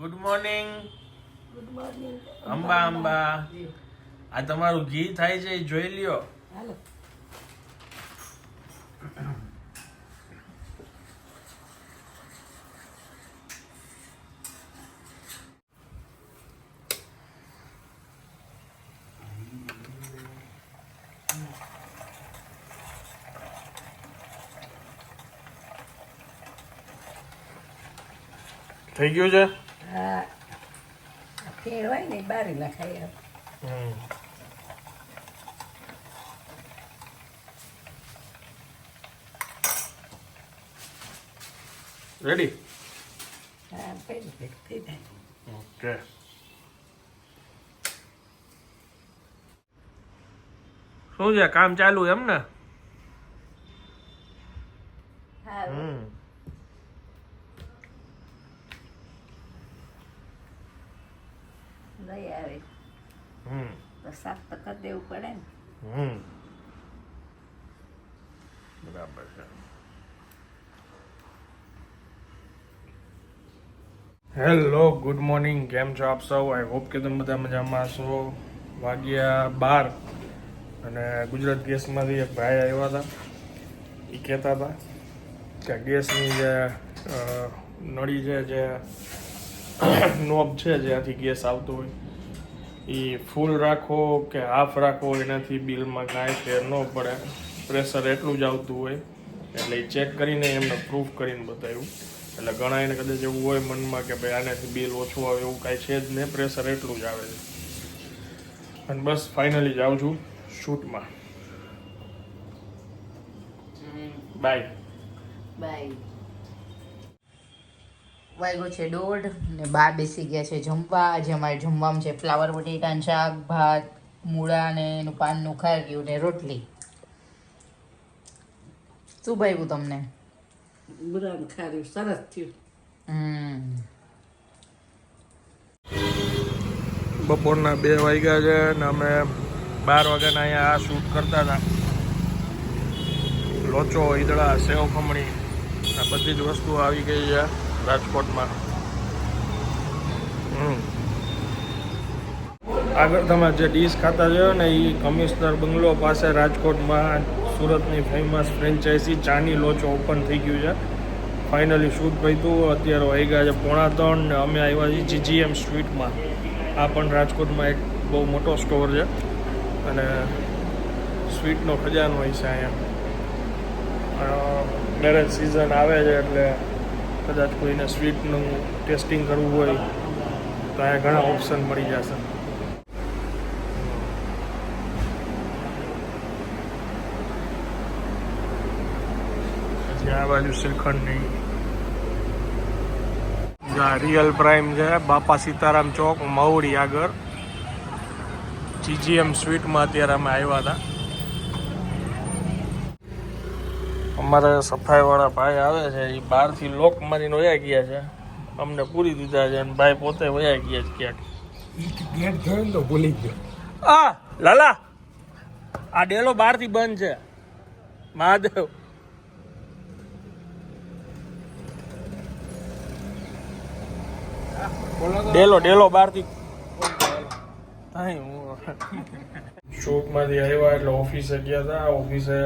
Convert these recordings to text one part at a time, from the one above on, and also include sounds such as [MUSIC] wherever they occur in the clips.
Good morning Amba Amba. આ તમારું ઘી થાય છે એ જોઈ લ્યો. થઈ ગયું છે? ફેર હોય ને બારી નખાય હમ. રેડી હા પેલું ભેગું થઈ જાય ઓકે શું છે કામ ચાલુ એમ ને હા હમ નહીં આવે હમ તો સાફ તો કરી દેવું પડે ને હમ બરાબર હેલો ગુડ મોર્નિંગ કેમ છો આપ સૌ? આઈ હોપ કે તમે બધા મજામાં છો વાગ્યા બાર અને ગુજરાત ગેસમાંથી એક ભાઈ આવ્યા હતા. એ કહેતા હતા કે ગેસની જે નળી છે, જે નોબ છે, જ્યાંથી ગેસ આવતો હોય એ ફૂલ રાખો કે હાફ રાખો, એનાથી બિલમાં કાંઈ ફેર ન પડે. પ્રેશર એટલું જ આવતું હોય, એટલે એ ચેક કરીને એમને પ્રૂફ કરીને બતાવ્યું. એટલે ઘણા એને કદાચ એવું હોય મનમાં કે ભાઈ આનાથી બિલ ઓછું આવે એવું કાંઈ છે જ નહીં પ્રેશર એટલું જ આવે છે. અને બસ ફાઇનલી જાઉં છું શૂટમાં બાય બાય વાગ્યો છે દોઢ ને બાર બેસી ગયા છે જમવા. આજે અમારે જમવામાં છે ફ્લાવર બટેટાનું શાક ભાત મૂળા ને એનું પાનનું ખાઈ ગયું ને રોટલી. શું ભાવ્યું તમને? બુરાન ખાર્યું સરસ થયું. હમ. બપોરના બે વાગ્યા છે ને અમે બાર વાગ્યાના અહીંયા આ શૂટ કરતા હતા. લોચો ઈદળા સેવ ખમણી આ બધી જ વસ્તુઓ આવી ગઈ છે રાજકોટમાં. હમ. આગળ તમે જે ડીશ ખાતા છો ને એ કમિશનર બંગલો પાસે રાજકોટમાં સુરતની ફેમસ ફ્રેન્ચાઇઝી ચાની લોચો ઓપન થઈ ગયું છે. ફાઇનલી શૂટ પૈતું અત્યારે વાગ્યા છે પોણા ત્રણ ને અમે આવ્યા છીએ જીજીએમ સ્વીટમાં આ પણ રાજકોટમાં એક બહુ મોટો સ્ટોર છે. અને સ્વીટનો ખજાનો હોય છે અહીંયા. મેરેજ સિઝન આવે છે એટલે કદાચ કોઈને સ્વીટનું ટેસ્ટિંગ કરવું હોય તો અહીંયા ઘણા ઓપ્શન મળી જશે પછી આ બાજુ શ્રીખંડની રિયલ પ્રાઇમ છે, બાપા સીતારામ ચોક મવડી આગળ. જીજીએમ સ્વીટમાં અત્યારે અમે આવ્યા હતા. અમારે સફાઈવાળા ભાઈ આવે છે એ બહારથી લોક મારીને વયા ગયા છે. અમને પૂરી દીધા છે અને ભાઈ પોતે વયા ગયા છે ક્યાંક. ગેટ થયો ને તો ભૂલી ગયો આ, લાલા! આ ડેલો બહારથી બંધ છે. મહાદેવ. ડેલો ડેલો બહારથી. શોપમાંથી આવ્યા એટલે ઓફિસે ગયા હતા ઓફિસે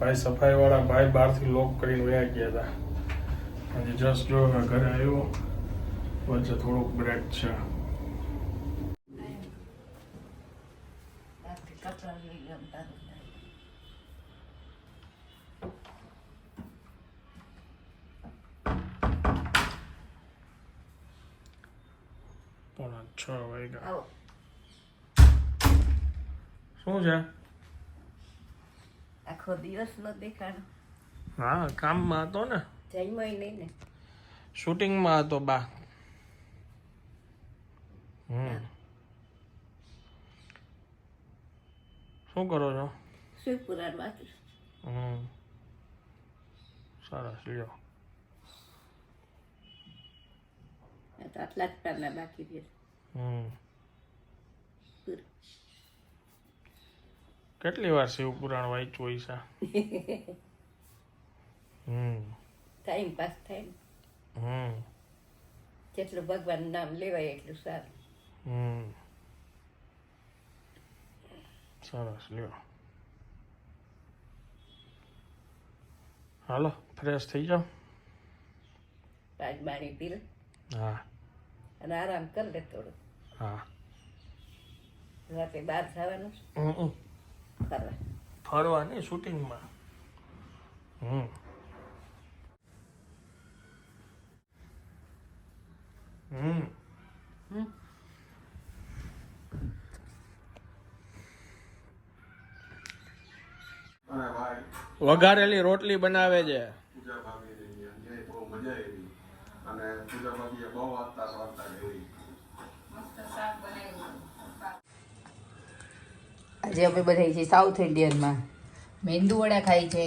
ભાઈ સફાઈ વાળા ભાઈ બહારથી લોક કરીને વયા ગયા હતા અને જસ્ટ જો ઘરે આવ્યો. વચ્ચે થોડુંક બ્રેક છે. છ વાગ્યા. શું છે? આખો દિવસ ન દેખાડો હા કામમાં હતો ને. જઈમય નહીં ને. શૂટિંગમાં હતો બા. હમ. શું કરો છો? શું પુરાણ બાકી હમ. સરસ લ્યો. આટલા જ પહેલાં બાકી પૂરું. કેટલી વાર શિવ પુરાણ વાંચ્યું છે? [LAUGHS] હમ. ટાઈમ પાસ થાય હમ. જેટલું ભગવાન નામ લેવાય એટલું સારું. હમ. સરસ લ્યો. હાલો ફ્રેશ થઈ જાઓ. પાંચ બાણી પી લે. હા. અને આરામ કરી લે થોડું હા. રાતે બહાર જવાનું હમ ફરવા. શૂટિંગમાં. હમ. હમ. હમ. વઘારેલી રોટલી બનાવે છે. પૂજા ભાભી બહુ મજા આવી. અને પૂજા ભાભીએ બહુ વાર્તા વાર્તા ગઈ આજે અમે બધા છીએ સાઉથ ઇન્ડિયનમાં મેંદુ વડા ખાય છે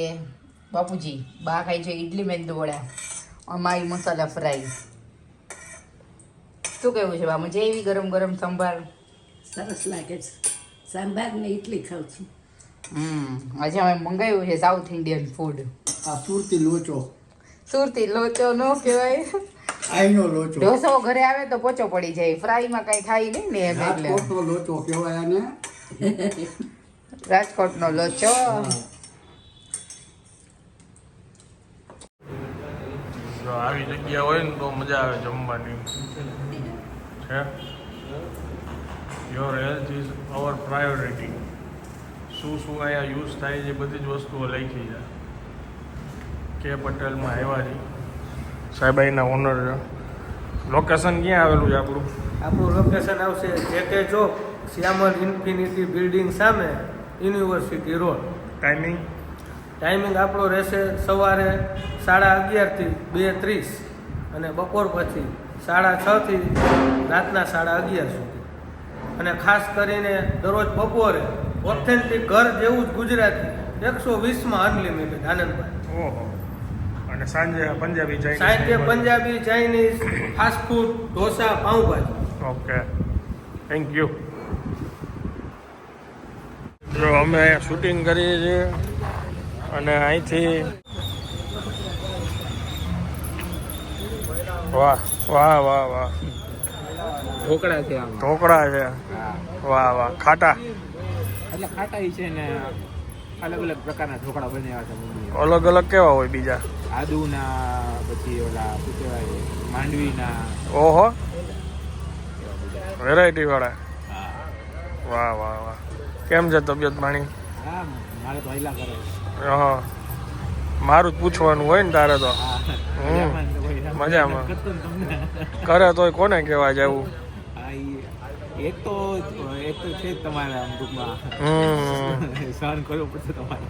બાપુજી. બા ખાય છે ઇડલી મેંદુ વડા. અમારી મસાલા ફ્રાય. શું કહેવું છે બા મજા એવી ગરમ ગરમ સંભાર. સરસ લાગે છે. સંભાર ને ઇડલી ખાઉં છું. હમ આજે અમે મંગાવ્યું છે સાઉથ ઇન્ડિયન ફૂડ આ સુરતી લોચો. સુરતી લોચો નો કહેવાય. આઈનો લોચો. ઢોસો ઘરે આવે તો પોચો પડી જાય. ફ્રાયમાં કઈ થાય નહીં ને એમ એટલે. રાજકોટનો લોચો કહેવાય આને. રાજકોટનો લોચો. આવી જગ્યા હોય ને તો મજા આવે જમવાની. છે your health is our priority શું શું અહીંયા યુઝ થાય છે બધી જ વસ્તુઓ લખી છે. કે પટેલમાં આવ્યા છે. સાહેબાઈના ઓનર છે લોકેશન ક્યાં આવેલું છે આપણું? આપણું લોકેશન આવશે જે કે ચોક શ્યામલ ઇન્ફિનિટી બિલ્ડિંગ સામે યુનિવર્સિટી રોડ ટાઈમિંગ ટાઈમિંગ આપણો રહેશે સવારે સાડા અગિયારથી બે ત્રીસ અને બપોર પછી સાડા છથી રાતના સાડા અગિયાર સુધી. અને ખાસ કરીને દરરોજ બપોરે ઓથેન્ટિક ઘર જેવું જ ગુજરાતી એકસો વીસમાં અનલિમિટેડ આનંદભાઈ. ઓહો. અને સાંજે પંજાબી સાહિત્ય સાંજે Punjabi Chinese fast food dosa pav bhaji. Okay. Thank you જો અમે શૂટિંગ કરીએ છીએ અને અહીંથી વાહ વાહ વાહ વાહ. ઢોકળા છે ઢોકળા છે. વાહ વાહ. ખાટા. એટલે ખાટા છે ને અલગ અલગ પ્રકારના ઢોકળા બન્યા છે અલગ અલગ કેવા હોય બીજા? આદુના પછી ઓલા શું કહેવાય માંડવીના. ઓહો. વેરાયટી વાળા વાહ વાહ વાહ. કેમ છે તબિયત પાણી? હા મારે તો હૈલા કરે. હા મારું જ પૂછવાનું હોય ને તારે તો. મજામાં [LAUGHS] કરે તો કોને કહેવા જવું? એક તો એક તો છે તમારા ટૂંકમાં. [LAUGHS] સહન કરવું પડશે તમારે.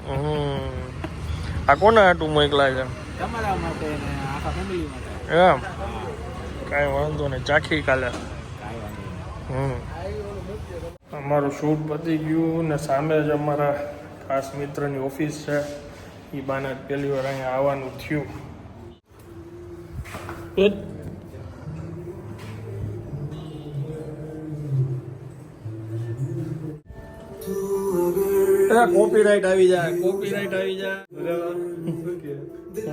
આ કોના આટું મોકલા છે? તમારા માટે ને આખા ફેમિલી માટે? એમ. હા કાંઈ વાંધો નહીં. ચાખી કાલે. હમ. અમારું શૂટ પતી ગયું ને સામે જ અમારા ખાસ મિત્રની ઓફિસ છે. એ બાને પહેલી વાર અહીંયા આવવાનું થયું. કોપીરાઇટ આવી જાય. કોપીરાઈટ આવી જાય.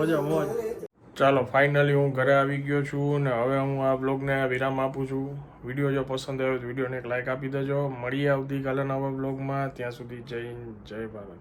મજા મોજ. ચાલો ફાઇનલી હું ઘરે આવી ગયો છું ને હવે હું આ બ્લોગને વિરામ આપું છું. વીડિયો જો પસંદ આવ્યો તો વિડીયોને એક લાઇક આપી દેજો. મળીએ આવતીકાલે નવા બ્લોગમાં ત્યાં સુધી જય હિન્દ જય ભારત.